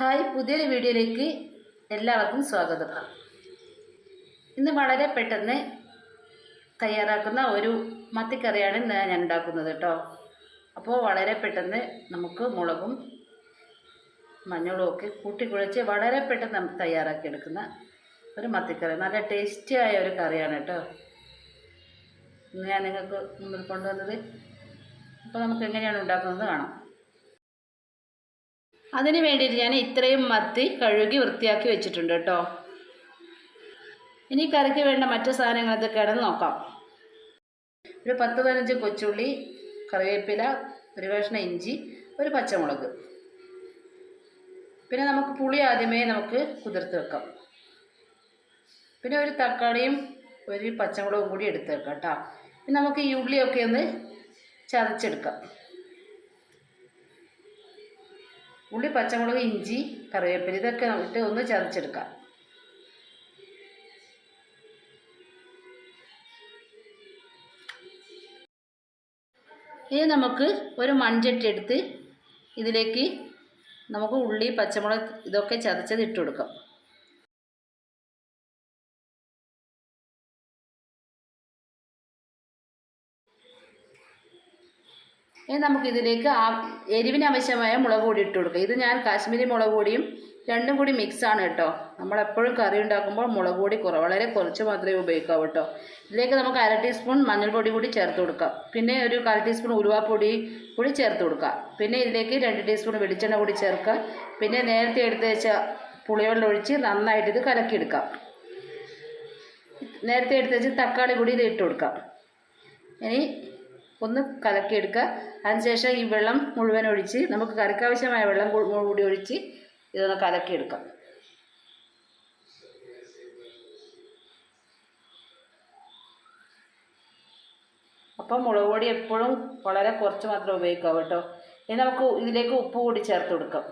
Hi പുതിയൊരു വീഡിയോയിലേക്ക് എല്ലാവർക്കും സ്വാഗതം. ഇന്ന് വളരെ പെട്ടെന്ന് തയ്യാറാക്കുന്ന ഒരു മത്തിക്കറിയാണ് ഇന്ന് ഞാൻ ഉണ്ടാക്കുന്നത് കേട്ടോ. അപ്പോൾ വളരെ പെട്ടെന്ന് നമുക്ക് മുളകും മഞ്ഞളും ഒക്കെ കൂട്ടിക്കുഴച്ച് വളരെ പെട്ടെന്ന് നമുക്ക് തയ്യാറാക്കി എടുക്കുന്ന ഒരു മത്തിക്കറി. നല്ല ടേസ്റ്റി ആയ ഒരു കറിയാണ് കേട്ടോ. ഇന്ന് ഞാൻ നിങ്ങൾക്ക് മുമ്പിൽ കൊണ്ടുവന്നത്. അപ്പോൾ നമുക്ക് എങ്ങനെയാണ് ഉണ്ടാക്കുന്നത് കാണാം. അതിന് വേണ്ടിയിട്ട് ഞാൻ ഇത്രയും മത്തി കഴുകി വൃത്തിയാക്കി വെച്ചിട്ടുണ്ട് കേട്ടോ. ഇനി കറിക്ക് വേണ്ട മറ്റു സാധനങ്ങൾ എന്തൊക്കെയാണെന്ന് നോക്കാം. ഒരു പത്ത് പതിനഞ്ച് കൊച്ചുള്ളി കറിവേപ്പില ഒരു കഷ്ണം ഇഞ്ചി ഒരു പച്ചമുളക്. പിന്നെ നമുക്ക് പുളി ആദ്യമേ നമുക്ക് കുതിർത്ത് വെക്കാം. പിന്നെ ഒരു തക്കാളിയും ഒരു പച്ചമുളകും കൂടി എടുത്ത് വെക്കാം കേട്ടോ. നമുക്ക് ഈ ഉള്ളിയൊക്കെ ഒന്ന് ചതച്ചെടുക്കാം. ഉള്ളി പച്ചമുളക് ഇഞ്ചി കറിവേപ്പില ഇതൊക്കെ ഇട്ട് ഒന്ന് ചതച്ചെടുക്കാം. ഇനി നമുക്ക് ഒരു മൺചട്ടി എടുത്ത് ഇതിലേക്ക് നമുക്ക് ഉള്ളി പച്ചമുളക് ഇതൊക്കെ ചതച്ചത് ഇട്ട് കൊടുക്കാം. ഇനി നമുക്കിതിലേക്ക് ആ എരിവിന് ആവശ്യമായ മുളക് പൊടി ഇട്ട് കൊടുക്കുക ഇത് ഞാൻ കാശ്മീരി മുളക് പൊടിയും രണ്ടും കൂടി മിക്സാണ് കേട്ടോ. നമ്മളെപ്പോഴും കറി ഉണ്ടാക്കുമ്പോൾ മുളക് പൊടി കുറവ് വളരെ കുറച്ച് മാത്രമേ ഉപയോഗിക്കാവൂ കേട്ടോ. ഇതിലേക്ക് നമുക്ക് അര ടീസ്പൂൺ മഞ്ഞൾപ്പൊടി കൂടി ചേർത്ത് കൊടുക്കാം. പിന്നെ ഒരു കാൽ ടീസ്പൂൺ ഉലുവാപ്പൊടി കൂടി ചേർത്ത് കൊടുക്കാം. പിന്നെ ഇതിലേക്ക് രണ്ട് ടീസ്പൂൺ വെളിച്ചെണ്ണ കൂടി ചേർക്കുക. പിന്നെ നേരത്തെ എടുത്ത് വെച്ച പുളിവെള്ളം ഒഴിച്ച് നന്നായിട്ട് ഇത് കലക്കിയെടുക്കാം. നേരത്തെ എടുത്ത് വെച്ച് തക്കാളി കൂടി ഇത് ഇട്ട് കൊടുക്കാം. ഇനി ഒന്ന് കലക്കിയെടുക്കുക. അതിനുശേഷം ഈ വെള്ളം മുഴുവൻ ഒഴിച്ച് നമുക്ക് കറിക്കാവശ്യമായ വെള്ളം കൂടി ഒഴിച്ച് ഇതൊന്ന് കലക്കിയെടുക്കാം. അപ്പം മുളക് പൊടി എപ്പോഴും വളരെ കുറച്ച് മാത്രമേ ഉപയോഗിക്കാവൂ കേട്ടോ. ഇനി നമുക്ക് ഇതിലേക്ക് ഉപ്പ് കൂടി ചേർത്ത് കൊടുക്കാം.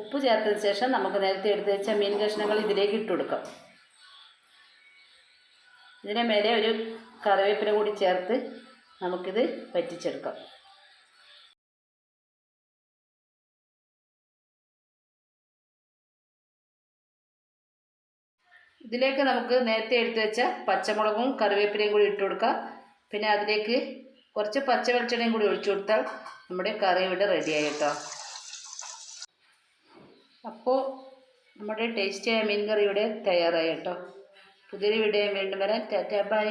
ഉപ്പ് ചേർത്തതിന് ശേഷം നമുക്ക് നേരത്തെ എടുത്ത് വെച്ച മീൻ കഷ്ണങ്ങൾ ഇതിലേക്ക് ഇട്ട് കൊടുക്കാം. ഇതിന് മേലെ ഒരു കറിവേപ്പില കൂടി ചേർത്ത് നമുക്കിത് വറ്റിച്ചെടുക്കാം. ഇതിലേക്ക് നമുക്ക് നേരത്തെ എടുത്തു വെച്ച പച്ചമുളകും കറിവേപ്പിലയും കൂടി ഇട്ട് കൊടുക്കാം. പിന്നെ അതിലേക്ക് കുറച്ച് പച്ച വെളിച്ചെണ്ണയും കൂടി ഒഴിച്ചു കൊടുത്താൽ നമ്മുടെ കറി ഇവിടെ റെഡിയായി കേട്ടോ. അപ്പോൾ നമ്മുടെ ടേസ്റ്റിയായ മീൻ കറി ഇവിടെ തയ്യാറായി കേട്ടോ. പുതിയൊരു വീഡിയോ വീണ്ടും വരാം. Tata bye